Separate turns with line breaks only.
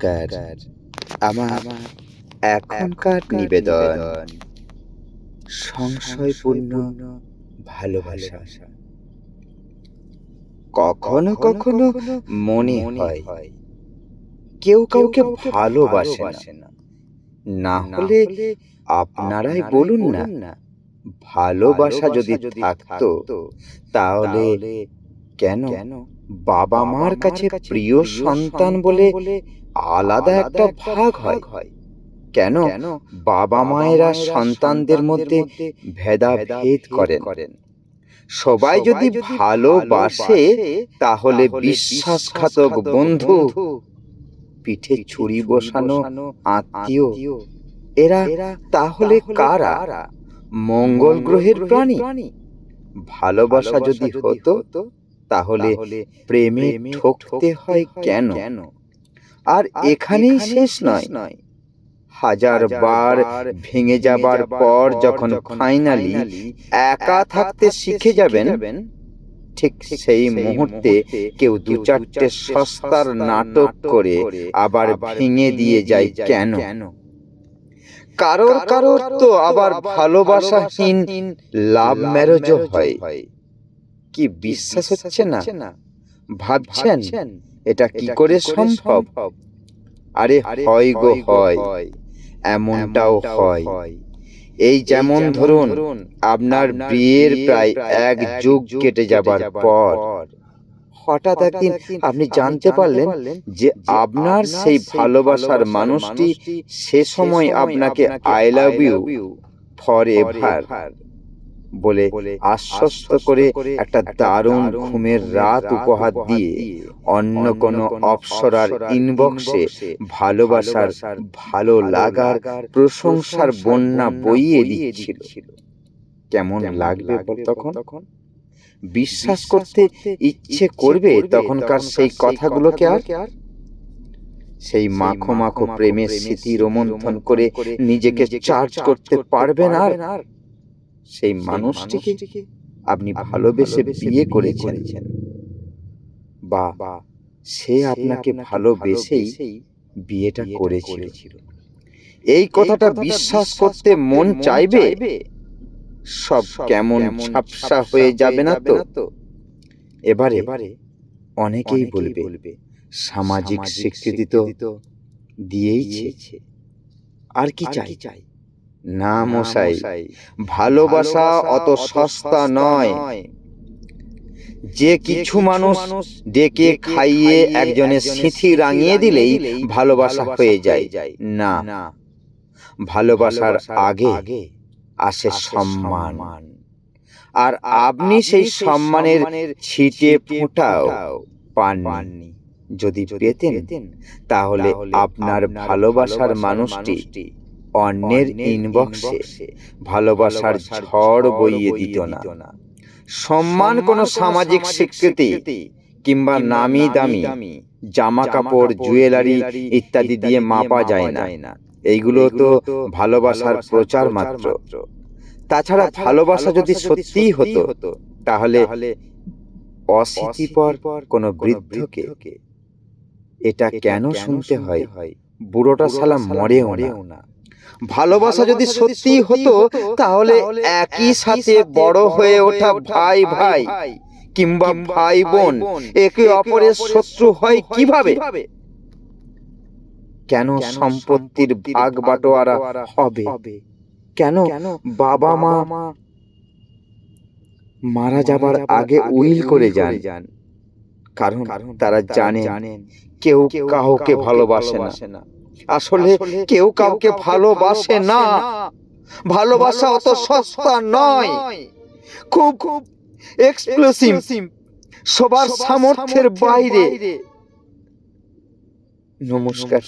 নমস্কার আমার এখনকার নিবেদন, সংশয়পূর্ণ কখনো কখনো মনে হয়, কেউ কাউকে ভালোবাসে না। না হলে আপনারাই বলুন না, ভালোবাসা যদি থাকতো, তাহলে কেন? বাবা মার কাছে প্রিয় সন্তান বলে আলাদা একটা ভাগ হয়। কেন? বাবা মায়েরা সন্তানদের মধ্যে ভেদাভেদ করেন। সবাই যদি ভালোবাসে তাহলে বিশ্বাসঘাতক বন্ধু পিঠে ছুরি বসানো আত্মীয়। এরা তাহলে কারা? মঙ্গল গ্রহের প্রাণী। ভালোবাসা যদি হতো তাহলে প্রেমে ঠকতে হয় কেন? আর এখানেই শেষ নয়। হাজার বার ভেঙে যাবার পর যখন ফাইনালি একা থাকতে শিখে যাবেন ঠিক সেই মুহূর্তে কেউ দু চারটে সস্তার নাটক করে আবার ভেঙে দিয়ে যায় কেন? কারোর কারোর তো আবার ভালোবাসাহীন লাভ ম্যারেজও হয়। কি বিশ্বাস হচ্ছে না? ভাবছেন এটা কি করে সম্ভব? আরে হয় গো হয় এমনটাও হয়। এই যেমন ধরুন আপনার বিয়ের প্রায় এক যুগ কেটে যাবার পর। হঠাৎ একদিন আপনি জানতে পারলেন যে আপনার সেই ভালোবাসার মানুষটি সে সময় আপনাকে I love you forever বলে আশ্বস্ত করে একটা দারুণ ঘুমের রাত উপহার দিয়ে অন্য কোনো অপসরার ইনবক্সে ভালোবাসার ভালো লাগার প্রশংসার বন্যা বইয়ে দিচ্ছিল। কেমন লাগবে তখন? বিশ্বাস করতে ইচ্ছে করবে তখনকার সেই কথাগুলোকে আর? সেই মাখো মাখো প্রেমের স্মৃতি রোমন্থন করে নিজেকে চার্জ করতে পারবেন আর? সেই মানুষটিকে আপনি ভালোবেসে বিয়ে করেছেন। বা সে আপনাকে ভালোবেসেই বিয়েটা করেছিল। এই কথাটা বিশ্বাস করতে মন চাইবে সব কেমন ঝাপসা হয়ে যাবে না তো? এবারে এবারে অনেকেই বলবে সামাজিক স্বীকৃতি তো দিয়েইছে। আর কি চাই? চাই? না মশাই ভালোবাসা অত সস্তা নয়। যে কিছু মানুষ ডেকে খাইয়ে একজনের স্মৃতি রাঙিয়ে দিলেই ভালোবাসা হয়ে যায়। না। ভালোবাসার আগে আসে সম্মান। আর আপনি সেই সম্মানের ছিটে ফোঁটাও পাননি। যদি পেতেন তাহলে আপনার ভালোবাসার মানুষটি অন্যের ইনবক্সে ভালোবাসার ঝড় বইয়ে দিত না। সম্মান কোনো সামাজিক স্বীকৃতি কিংবা নামি দামি জামা কাপড় জুয়েলারি ইত্যাদি দিয়ে মাপা যায় না। এইগুলো তো ভালোবাসার প্রচার মাত্র। তাছাড়া ভালোবাসা যদি সত্যিই হতো তাহলে অশীতিপর কোনো বৃদ্ধকে এটা কেন শুনতে হয়? বুড়োটা সালা মরেও না। ভালোবাসা যদি সত্যি হতো তাহলে একই সাথে বড় হয়ে ওঠা ভাই ভাই কিংবা ভাই বোন একে অপরের শত্রু হয় কীভাবে? কেন সম্পত্তির ভাগ বাটোয়ারা হবে? কেন বাবা মা মারা যাবার আগে উইল করে যান। কারণ তারা জানেন কেউ কাউকে ভালোবাসে না। আসলে কেউ কাউকে ভালোবাসে না। ভালোবাসা অত সস্তা নয়। খুব খুব এক্সপ্লোসিভ সবার সামর্থ্যের বাইরে। নমস্কার।